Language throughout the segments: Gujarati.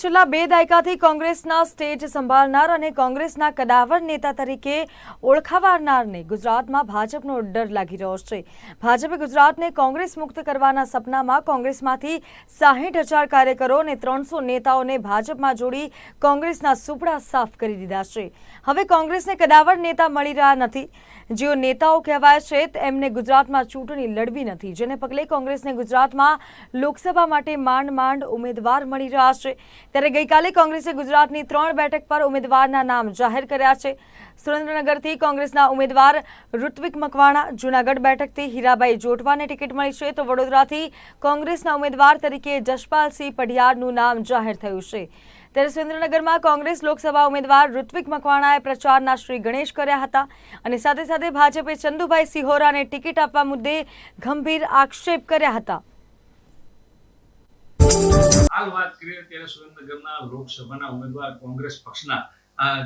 છેલ્લા બે દાયકાથી કોંગ્રેસના સ્ટેજ સંભાળનાર અને કોંગ્રેસના કદાવર નેતા તરીકે ઓળખાવાનારને ગુજરાતમાં ભાજપનો ડર લાગી રહ્યો છે. ભાજપે ગુજરાતને કોંગ્રેસ મુક્ત કરવાના સપનામાં કોંગ્રેસમાંથી સાહીઠ હજાર કાર્યકરો અને ત્રણસો નેતાઓને ભાજપમાં જોડી કોંગ્રેસના સુપડા સાફ કરી દીધા છે. હવે કોંગ્રેસને કદાવર નેતા મળી રહ્યા નથી. જેઓ નેતાઓ કહેવાય છે, તેમને ગુજરાતમાં ચૂંટણી લડવી નથી, જેને પગલે કોંગ્રેસને ગુજરાતમાં લોકસભા માટે માંડ માંડ ઉમેદવાર મળી રહ્યા છે. ત્યારે ગઈકાલે કોંગ્રેસે ગુજરાતની ત્રણ બેઠક પર ઉમેદવારના નામ જાહેર કર્યા છે. સુરેન્દ્રનગરથી કોંગ્રેસના ઉમેદવાર ઋત્વિક મકવાણા, જૂનાગઢ બેઠકથી હીરાબાઈ જોટવાને ટિકિટ મળી છે. તો વડોદરાથી કોંગ્રેસના ઉમેદવાર તરીકે જશપાલસિંહ પઢિયારનું નામ જાહેર થયું છે. ત્યારે સુરેન્દ્રનગરમાં કોંગ્રેસ લોકસભા ઉમેદવાર ઋત્વિક મકવાણાએ પ્રચારના શ્રી ગણેશ કર્યા હતા અને સાથે સાથે ભાજપે ચંદુભાઈ સિહોરાને ટિકિટ આપવા મુદ્દે ગંભીર આક્ષેપ કર્યા હતા. હાલ વાત કરીએ ત્યારે સુરેન્દ્રનગરના લોકસભાના ઉમેદવાર કોંગ્રેસ પક્ષના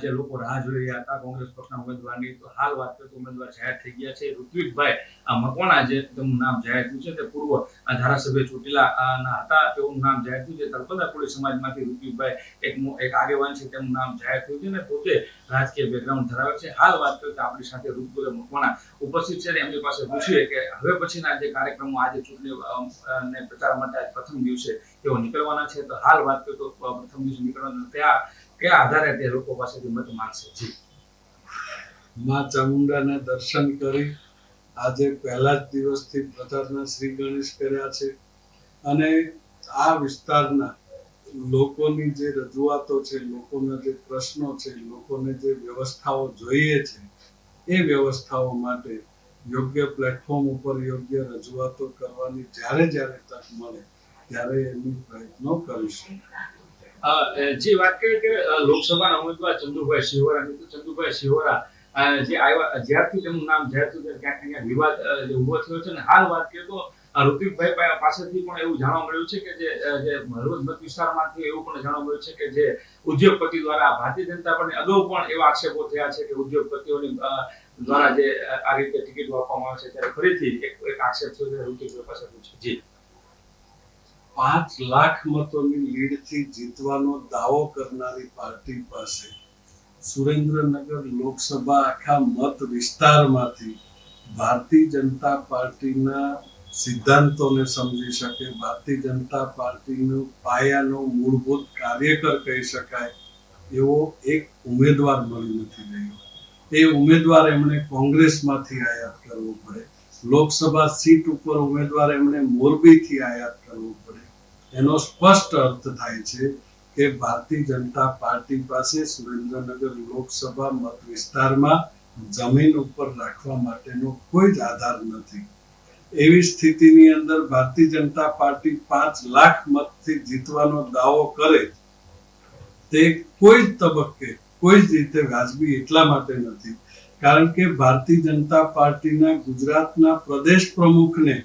જે લોકો રાહ જોઈ રહ્યા હતા કોંગ્રેસ પક્ષના ઉમેદવારની, તો હાલ વાત કરીએ તો ઉમેદવાર જાહેર થઈ ગયા છે. ઋત્વિકભાઈ મકવાણા જે તેમનું નામ જાહેર થયું છે? તે પૂર્વ ધારાસભ્ય ચોટીલા ના હતા. તેવું નામ જાહેર થયું છે. તળપદા કોળી સમાજમાંથી ઋત્વિકભાઈ એક એક આગેવાન છે. તેમનું નામ જાહેર થયું છે અને પોતે રાજકીય બેકગ્રાઉન્ડ ધરાવે છે. હાલ વાત કરીએ તો આપણી સાથે ઋત્વિક મકવાણા ઉપસ્થિત છે અને એમની પાસે પૂછીએ કે હવે પછીના જે કાર્યક્રમો આજે ચૂંટણી પ્રચાર માટે પ્રથમ દિવસે તેઓ નીકળવાના છે. તો હાલ વાત કરીએ તો પ્રથમ દિવસે નીકળવાના ત્યાં કયા આધારે તે લોકો પાસેથી મત માંગશે? માં ચામુંડાના દર્શન કરી આજે પહેલા જ દિવસથી પ્રચારના શ્રી ગણેશ કર્યા છે. અને આ વિસ્તારના લોકોની જે રજૂઆતો છે, લોકોના જે પ્રશ્નો છે, લોકોને જે વ્યવસ્થાઓ જોઈએ છે, એ વ્યવસ્થાઓ માટે યોગ્ય પ્લેટફોર્મ ઉપર યોગ્ય રજૂઆતો કરવાની જ્યારે જ્યારે તક મળે ત્યારે એની પ્રયત્નો કરીશું. જે વાત કરીએ કે લોકસભાના ઉમેદવાર ચંદુભાઈ સિહોરાની તો ચંદુભાઈ સિહોરા જે આવ્યા જ્યારથી તેમનું નામ જ્યારથી ક્યાંક ક્યાંક વિવાદ ઊભો થયો છે. અને હાલ વાત કરીએ તો અ, પાસેથી પણ એવું જાણવા મળ્યું છે કે જે હળવદ મત વિસ્તારમાંથી એવું પણ જાણવા મળ્યું છે કે જે ઉદ્યોગપતિ દ્વારા ભારતીય જનતા પાર્ટી અગાઉ પણ એવા આક્ષેપો થયા છે કે ઉદ્યોગપતિઓની દ્વારા જે આ રીતે ટિકિટો આપવામાં આવે છે. ત્યારે ફરીથી એક આક્ષેપ છે. ઋત્વિકભાઈ પાસે છે જી. પાંચ લાખ મતોની લીડથી જીતવાનો દાવો કરનારી પાર્ટી પાસે સુરેન્દ્રનગર લોકસભા આખા મત વિસ્તારમાંથી ભારતીય જનતા પાર્ટીના સિદ્ધાંતોને સમજી શકે, ભારતીય જનતા પાર્ટીનો પાયાનો મૂળભૂત કાર્યકર કહી શકાય, એવો એક ઉમેદવાર મળી નથી રહ્યો. એ ઉમેદવાર એમણે કોંગ્રેસમાંથી આયાત કરવો પડે. લોકસભા સીટ ઉપર ઉમેદવાર એમણે મોરબીથી આયાત કરવો પડે એનો સ્પષ્ટ અર્થ થાય છે કે ભારતીય જનતા પાર્ટી પાસે સુરેન્દ્રનગર લોકસભા મત વિસ્તારમાં જમીન ઉપર રાખવા માટેનો કોઈ જ આધાર નથી. એવી સ્થિતિની અંદર ભારતીય જનતા પાર્ટી પાંચ લાખ મતથી જીતવાનો દાવો કરે તે કોઈ જ તબક્કે, કોઈ જ રીતે વાજબી એટલા માટે નથી. કારણ કે ભારતીય જનતા પાર્ટીના ગુજરાતના પ્રદેશ પ્રમુખને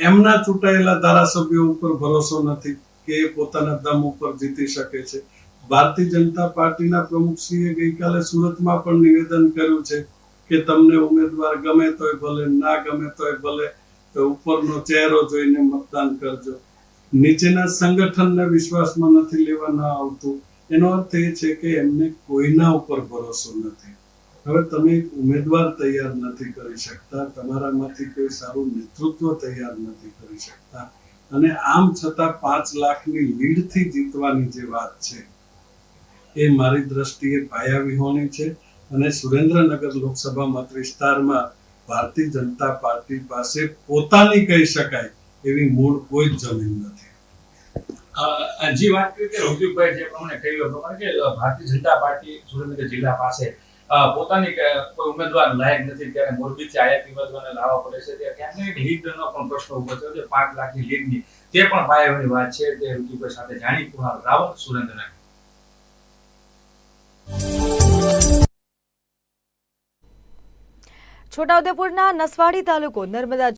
એમના ચૂંટાયેલા ધારાસભ્યો ઉપર ભરોસો નથી કે એ પોતાના દમ ઉપર જીતી શકે છે. ભારતીય જનતા પાર્ટીના પ્રમુખશ્રીએ ગઈકાલે સુરતમાં પણ નિવેદન કર્યું છે કે તમને ઉમેદવાર ગમે તોય ભલે, ના ગમે તોય ભલે, તો ઉપરનો ચહેરો જોઈને મતદાન કરજો. નીચેના સંગઠનને વિશ્વાસમાં નથી લેવા ના આવતું. એનો અર્થ એ છે કે એમને કોઈના ઉપર ભરોસો નથી. હવે તમે ઉમેદવાર તૈયાર નથી કરી શકતા, તમારામાંથી કોઈ સારું નેતૃત્વ તૈયાર નથી કરી શકતા. અને આમ છતાં પાંચ લાખની લીડથી જીતવાની જે વાત છે, એ મારી દ્રષ્ટિએ પાયા છે. અને સુરેન્દ્રનગર લોકસભા મત વિસ્તારમાં ભારતીય જનતા પાર્ટી પાસે પોતાની કહી શકાય એવી મૂળ કોઈ જમીન નથી. જે વાત કરી કે ઋત્વિકભાઈ જે પ્રમાણે કહ્યું પ્રમાણે કે ભારતીય જનતા પાર્ટી સુરેન્દ્રનગર જિલ્લા પાસે પોતાની કોઈ ઉમેદવાર લાયક નથી ત્યારે મોરબીથી આયાતી ઉમેદવારને લાવવા પડે છે. ત્યાં ક્યાંક લીડનો પણ પ્રશ્ન ઊભો થયો છે. પાંચ લાખની લીડની તે પણ પાયાની વાત છે તે ઋત્વિકભાઈ સાથે જાણી કુણાલ રાવલ, સુરેન્દ્રનગર. છોટાઉદેપુરના નસવાડી તાલુકો નર્મદા